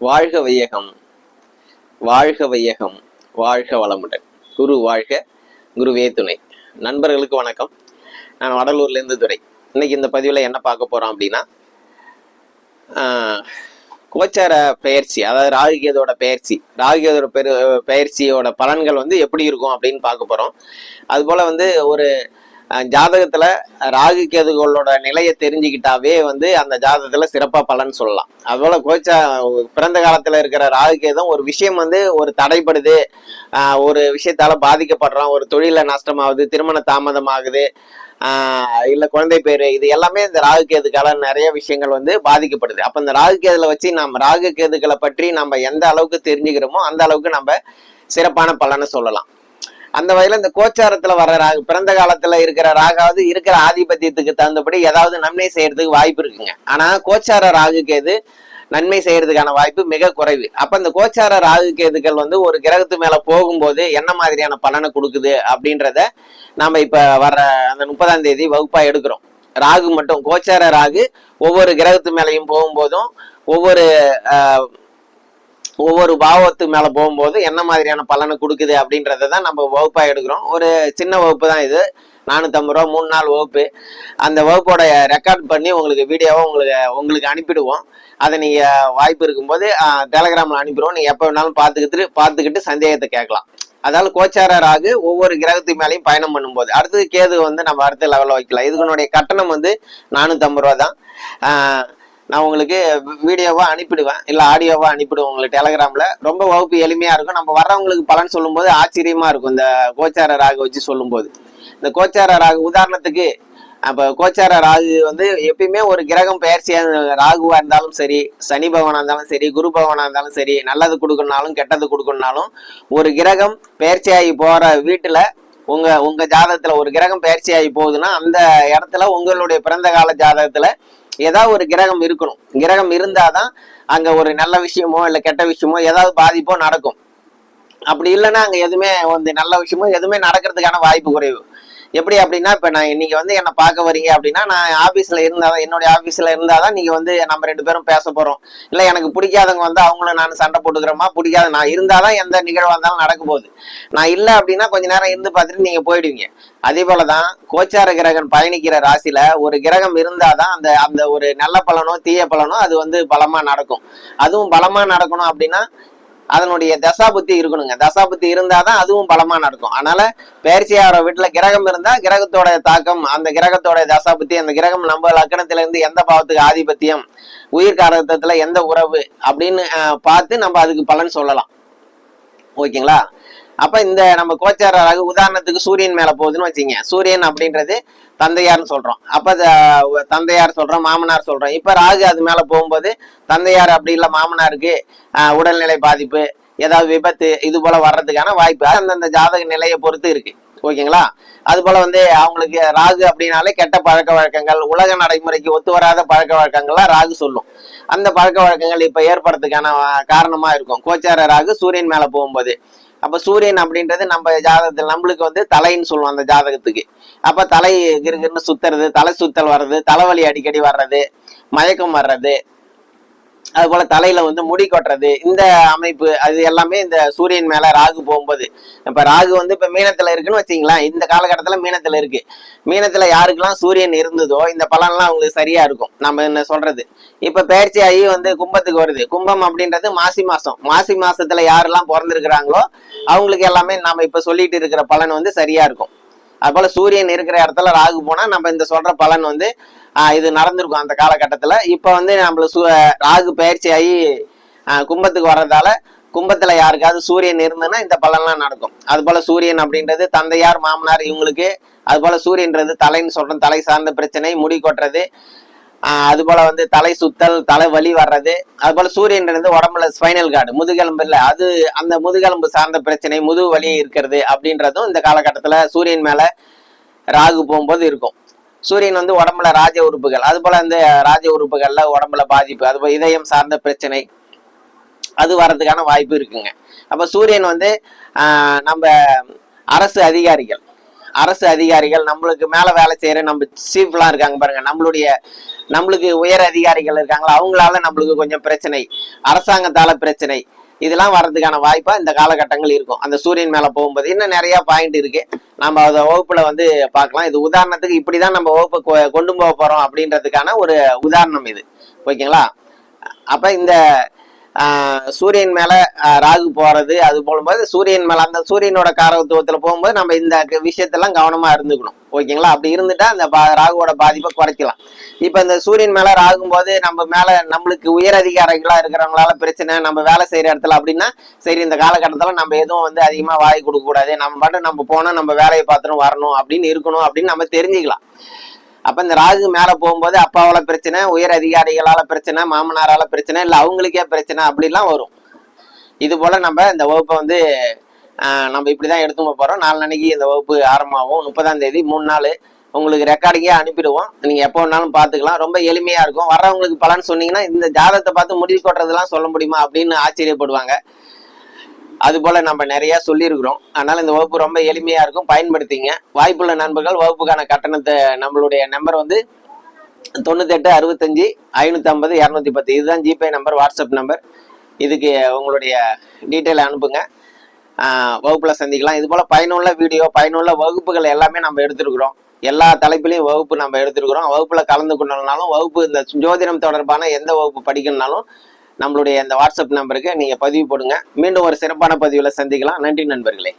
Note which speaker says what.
Speaker 1: வாழ்க வையகம் வாழ்க வையகம் வாழ்க வளமுடன். குரு வாழ்க குருவே துணை. நண்பர்களுக்கு வணக்கம். நான் வடலூர்லேருந்து துறை இன்னைக்கு இந்த பதிவில் என்ன பார்க்க போகிறோம் அப்படின்னா ஆஹ், கோச்சார பயிற்சி அதாவது ராகுகேதோட பெயர்ச்சி ராகுகேதோட பெரு பயிற்சியோட பலன்கள் வந்து எப்படி இருக்கும் அப்படின்னு பார்க்க போகிறோம் அதுபோல் வந்து ஒரு ஜாதகத்துல ராகு கேதுகளோட நிலையை தெரிஞ்சுக்கிட்டாவே வந்து அந்த ஜாதகத்துல சிறப்பா பலன் சொல்லலாம். அதுபோல கோச்சா பிறந்த காலத்துல இருக்கிற ராகு கேதும் ஒரு விஷயம் வந்து ஒரு தடைப்படுது ஒரு விஷயத்தால பாதிக்கப்படுறோம் ஒரு தொழில நஷ்டமாகுது திருமண தாமதமாகுது ஆஹ், இல்ல குழந்தை பேரு இது எல்லாமே இந்த ராகு கேதுக்கால நிறைய விஷயங்கள் வந்து பாதிக்கப்படுது. அப்ப இந்த ராகு கேதுல வச்சு நம்ம ராகு கேதுக்களை பற்றி நம்ம எந்த அளவுக்கு தெரிஞ்சுக்கிறோமோ அந்த அளவுக்கு நம்ம சிறப்பான பலனை சொல்லலாம். அந்த வகையில இந்த கோச்சாரத்துல வர ராகு பிறந்த காலத்துல இருக்கிற ராகாவது இருக்கிற ஆதிபத்தியத்துக்கு தகுந்தபடி ஏதாவது நன்மை செய்யறதுக்கு வாய்ப்பு இருக்குங்க. ஆனா கோச்சார ராகு கேது நன்மை செய்யறதுக்கான வாய்ப்பு மிக குறைவு. அப்ப இந்த கோச்சார ராகு கேதுக்கள் வந்து ஒரு கிரகத்து மேல போகும்போது என்ன மாதிரியான பலனை கொடுக்குது அப்படின்றத நாம இப்ப வர்ற அந்த முப்பதாம் தேதி வகுப்பா எடுக்கிறோம். ராகு மட்டும் கோச்சார ராகு ஒவ்வொரு கிரகத்து மேலையும் போகும்போதும் ஒவ்வொரு ஆஹ், ஒவ்வொரு பாவத்து மேலே போகும்போது என்ன மாதிரியான பலனை கொடுக்குது அப்படின்றத தான் நம்ம வகுப்பாக எடுக்கிறோம். ஒரு சின்ன வகுப்பு தான் இது. நானூற்றம்பது ரூபா மூணு நாள் வகுப்பு. அந்த வகுப்போட ரெக்கார்ட் பண்ணி உங்களுக்கு வீடியோவை உங்களுக்கு உங்களுக்கு அனுப்பிடுவோம். அதை நீங்கள் வாய்ப்பு இருக்கும்போது டெலகிராமில் அனுப்பிடுவோம். நீங்கள் எப்போ வேணாலும் பார்த்துக்கிட்டு பார்த்துக்கிட்டு சந்தேகத்தை கேட்கலாம். அதாவது கோச்சார ராகு ஒவ்வொரு கிரகத்து மேலேயும் பயணம் பண்ணும்போது. அடுத்தது கேது வந்து நம்ம அடுத்த லெவலில் வைக்கலாம். இதுக்குனுடைய கட்டணம் வந்து நானூற்றம்பது ரூபா தான். நான் உங்களுக்கு வீடியோவா அனுப்பிடுவேன். இல்லை ஆடியோவா அனுப்பிடுவேன் உங்களுக்கு டெலகிராம்ல ரொம்ப வகுப்பு எளிமையா இருக்கும். நம்ம வர்றவங்களுக்கு பலன் சொல்லும்போது ஆச்சரியமா இருக்கும். இந்த கோச்சார ராகு வச்சு சொல்லும்போது. இந்த கோச்சார ராகு உதாரணத்துக்கு அப்ப கோச்சார ராகு வந்து எப்பயுமே ஒரு கிரகம் பெயர்ச்சியாக ராகுவா இருந்தாலும் சரி சனி பகவானா இருந்தாலும் சரி குரு பகவானா இருந்தாலும் சரி நல்லது கொடுக்கணும்னாலும் கெட்டது கொடுக்கணும்னாலும் ஒரு கிரகம் பெயர்ச்சியாகி போற வீட்டுல உங்க உங்க ஜாதகத்துல ஒரு கிரகம் பெயர்ச்சியாகி போகுதுன்னா அந்த இடத்துல உங்களுடைய பிறந்த கால ஜாதகத்துல ஏதாவது ஒரு கிரகம் இருக்கணும். கிரகம் இருந்தாதான் அங்க ஒரு நல்ல விஷயமோ இல்ல கெட்ட விஷயமோ ஏதாவது பாதிப்போ நடக்கும். அப்படி இல்லைன்னா அங்க எதுவுமே வந்து நல்ல விஷயமோ எதுவுமே நடக்கிறதுக்கான வாய்ப்பு குறைவு. எப்படி அப்படின்னா இப்ப நான் நீங்க வந்து என்ன பார்க்க வரீங்க அப்படின்னா நான் ஆபீஸ்ல இருந்தாதான் என்னுடைய ஆபீஸ்ல இருந்தாதான் நீங்க வந்து நம்ம ரெண்டு பேரும் பேச போறோம். இல்ல எனக்கு பிடிக்காதவங்க வந்து அவங்களும் நான் சண்டை போட்டுக்கிறோமா பிடிக்காத நான் இருந்தாதான் எந்த நிகழ்வா இருந்தாலும் நடக்க போகுது. நான் இல்ல அப்படின்னா கொஞ்ச நேரம் இருந்து பார்த்துட்டு நீங்க போயிடுவீங்க. அதே போலதான் கோச்சார கிரகம் பயணிக்கிற ராசியில ஒரு கிரகம் இருந்தாதான் அந்த அந்த ஒரு நல்ல பலனோ தீய பலனோ அது வந்து பலமா நடக்கும். அதுவும் பலமா நடக்கணும் அப்படின்னா அதனுடைய தசாபுத்தி இருக்கணுங்க. தசாபுத்தி இருந்தாதான் அதுவும் பலமா நடக்கும். அதனால பெயர்ச்சியாகிற வீட்டுல கிரகம் இருந்தா கிரகத்தோட தாக்கம் அந்த கிரகத்தோட தசாபுத்தி அந்த கிரகம் நம்ம லக்கணத்துல இருந்து எந்த பாவத்துக்கு ஆதிபத்தியம் உயிர் காரகத்துல எந்த உறவு அப்படின்னு பார்த்து நம்ம அதுக்கு பலன் சொல்லலாம். ஓகேங்களா? அப்ப இந்த நம்ம கோச்சார ராகு உதாரணத்துக்கு சூரியன் மேல போகுதுன்னு வச்சுங்க. சூரியன் அப்படின்றது தந்தையார்னு சொல்றோம். அப்ப தந்தையார் சொல்றோம் மாமனார் சொல்றோம். இப்ப ராகு அது மேல போகும்போது தந்தையார் அப்படி இல்ல மாமனாருக்கு உடல்நிலை பாதிப்பு ஏதாவது விபத்து இது போல வர்றதுக்கான வாய்ப்பு அந்தந்த ஜாதக நிலையை பொறுத்து இருக்கு. ஓகேங்களா? அது போல வந்து அவங்களுக்கு ராகு அப்படின்னாலே கெட்ட பழக்க வழக்கங்கள் உலக நடைமுறைக்கு ஒத்து வராத பழக்க வழக்கங்கள்லாம் ராகு சொல்லும். அந்த பழக்க வழக்கங்கள் இப்ப ஏற்படுறதுக்கான காரணமா இருக்கும். கோச்சார ராகு சூரியன் மேல போகும்போது. அப்ப சூரியன் அப்படின்றது நம்ம ஜாதகத்தில் நம்மளுக்கு வந்து தலைன்னு சொல்லுவோம் அந்த ஜாதகத்துக்கு. அப்ப தலை கிருகிருன்னு சுத்துறது தலை சுத்தல் வர்றது தலைவலி அடிக்கடி வர்றது மயக்கம் வர்றது அது போல தலையில வந்து முடி கொட்டுறது இந்த அமைப்பு அது எல்லாமே இந்த சூரியன் மேல ராகு போகும்போது. இப்ப ராகு வந்து இப்ப மீனத்துல இருக்குன்னு வச்சுங்களேன் இந்த காலகட்டத்துல மீனத்துல இருக்கு. மீனத்துல யாருக்கெல்லாம் சூரியன் இருந்ததோ இந்த பலன்லாம் அவங்களுக்கு சரியா இருக்கும். நம்ம என்ன சொல்றது? இப்ப பயிற்சி ஆகி வந்து கும்பத்துக்கு வருது. கும்பம் அப்படின்றது மாசி மாசம். மாசி மாசத்துல யாரெல்லாம் பிறந்திருக்கிறாங்களோ அவங்களுக்கு எல்லாமே நாம இப்ப சொல்லிட்டு இருக்கிற பலன் வந்து சரியா இருக்கும். அதுபோல சூரியன் இருக்கிற இடத்துல ராகு போனா நம்ம இந்த சொல்ற பலன் வந்து இது நடந்திருக்கும் அந்த காலகட்டத்துல. இப்ப வந்து நம்மள சு ராகு பயிற்சி ஆகி கும்பத்துக்கு வர்றதால கும்பத்துல யாருக்காவது சூரியன் இருந்ததுன்னா இந்த பலன்லாம் நடக்கும். அது போல சூரியன் அப்படின்றது தந்தையார் மாமனார் இவங்களுக்கு அது போல சூரியன்றது தலைன்னு சொல்றோம் தலை சார்ந்த பிரச்சனை முடி கொட்டுறது அது போல வந்து தலை சுத்தல் தலை வலி வர்றது அது போல இருந்து உடம்புல ஸ்பைனல் கார்டு முதுகெலும்பு இல்லை அது அந்த முதுகெலும்பு சார்ந்த பிரச்சனை முதுகு வலி இருக்கிறது அப்படின்றதும் இந்த காலகட்டத்தில் சூரியன் மேலே ராகு போகும்போது இருக்கும். சூரியன் வந்து உடம்புல ராஜ உறுப்புகள் அது போல இந்த ராஜ உறுப்புகள்ல உடம்புல பாதிப்பு அது போல இதயம் சார்ந்த பிரச்சனை அது வர்றதுக்கான வாய்ப்பு இருக்குங்க. அப்ப சூரியன் வந்து நம்ம அரசு அதிகாரிகள் அரசு அதிகாரிகள் நம்மளுக்கு மேல வேலை செய்யற நம்ம சீஃப்லாம் இருக்காங்க பாருங்க. நம்மளுடைய நம்மளுக்கு உயர் அதிகாரிகள் இருக்காங்களா? அவங்களால நம்மளுக்கு கொஞ்சம் பிரச்சனை. அரசாங்கத்தால பிரச்சனை. இதெல்லாம் வர்றதுக்கான வாய்ப்பா இந்த காலகட்டங்கள் இருக்கும். அந்த சூரியன் மேல போகும்போது இன்னும் நிறைய பாயிண்ட் இருக்கு. நம்ம அதை வகுப்புல வந்து பார்க்கலாம். இது உதாரணத்துக்கு இப்படிதான் நம்ம வகுப்பை கொ- கொண்டு போக போறோம் அப்படின்றதுக்கான ஒரு உதாரணம் இது. ஓகேங்களா? அப்ப இந்த சூரியன் மேல ராகு போறது அது போகும்போது சூரியன் மேல அந்த சூரியனோட காரத்துவத்துல போகும்போது நம்ம இந்த க- விஷயத்தெல்லாம் கவனமா இருந்துக்கணும். ஓகேங்களா? அப்படி இருந்துட்டா அந்த பா- ராகுவோட பாதிப்பை குறைக்கலாம். இப்ப இந்த சூரியன் மேல ராகும் போது நம்ம மேல நம்மளுக்கு உயர் அதிகாரிகளா இருக்கிறவங்களால பிரச்சனை நம்ம வேலை செய்யற இடத்துல அப்படின்னா சரி இந்த காலகட்டத்துல நம்ம எதுவும் வந்து அதிகமா வாய் கொடுக்க கூடாது நம்ம பாட்டு நம்ம போனா நம்ம வேலையை பார்த்துட்டு வரணும் அப்படின்னு இருக்கணும் அப்படின்னு நம்ம தெரிஞ்சுக்கலாம். அப்ப இந்த ராகு மேல போகும்போது அப்பாவால பிரச்சனை உயர் அதிகாரிகளால பிரச்சனை மாமனாரால பிரச்சனை இல்ல அவங்களுக்கே பிரச்சனை அப்படிலாம் வரும். இது போல நம்ம இந்த வகுப்பை வந்து நம்ம இப்படிதான் எடுத்து போறோம். நாலு நாளைக்கு இந்த வகுப்பு ஆரம்பமாகும். முப்பதாம் தேதி மூணு நாள். உங்களுக்கு ரெக்கார்டிங்கே அனுப்பிடுவோம். நீங்க எப்போ வேணாலும் பாத்துக்கலாம் ரொம்ப எளிமையா இருக்கும். வர்றவங்களுக்கு பலன் சொன்னீங்கன்னா இந்த ஜாதகத்தை பார்த்து முடிவு கொட்டுறதுலாம் சொல்ல முடியுமா அப்படின்னு ஆச்சரியப்படுவாங்க. அது போல நம்ம நிறைய சொல்லியிருக்கிறோம். அதனால இந்த வகுப்பு ரொம்ப எளிமையா இருக்கும். பயன்படுத்திங்க. வாய்ப்புள்ள நண்பர்கள் வகுப்புக்கான கட்டணத்தை நம்மளுடைய நம்பர் வந்து தொண்ணூத்தெட்டு அறுபத்தஞ்சு ஐநூத்தி ஐம்பது இரநூத்தி பத்து இதுதான் ஜிபே நம்பர் வாட்ஸ்அப் நம்பர் இதுக்கு உங்களுடைய டீட்டெயில் அனுப்புங்க. வகுப்பில் வகுப்புல சந்திக்கலாம். இது போல பயனுள்ள வீடியோ பயனுள்ள வகுப்புகள் எல்லாமே நம்ம எடுத்திருக்கிறோம். எல்லா தலைப்பிலையும் வகுப்பு நம்ம எடுத்திருக்கிறோம். வகுப்புல கலந்து கொண்டனாலும் வகுப்பு இந்த ஜோதிடம் தொடர்பான எந்த வகுப்பு படிக்கணும்னாலும் நம்மளுடைய இந்த வாட்ஸ்அப் நம்பருக்கு நீங்க பதிவு போடுங்க. மீண்டும் ஒரு சிறப்பான பதிவுல சந்திக்கலாம். நன்றி நண்பர்களே.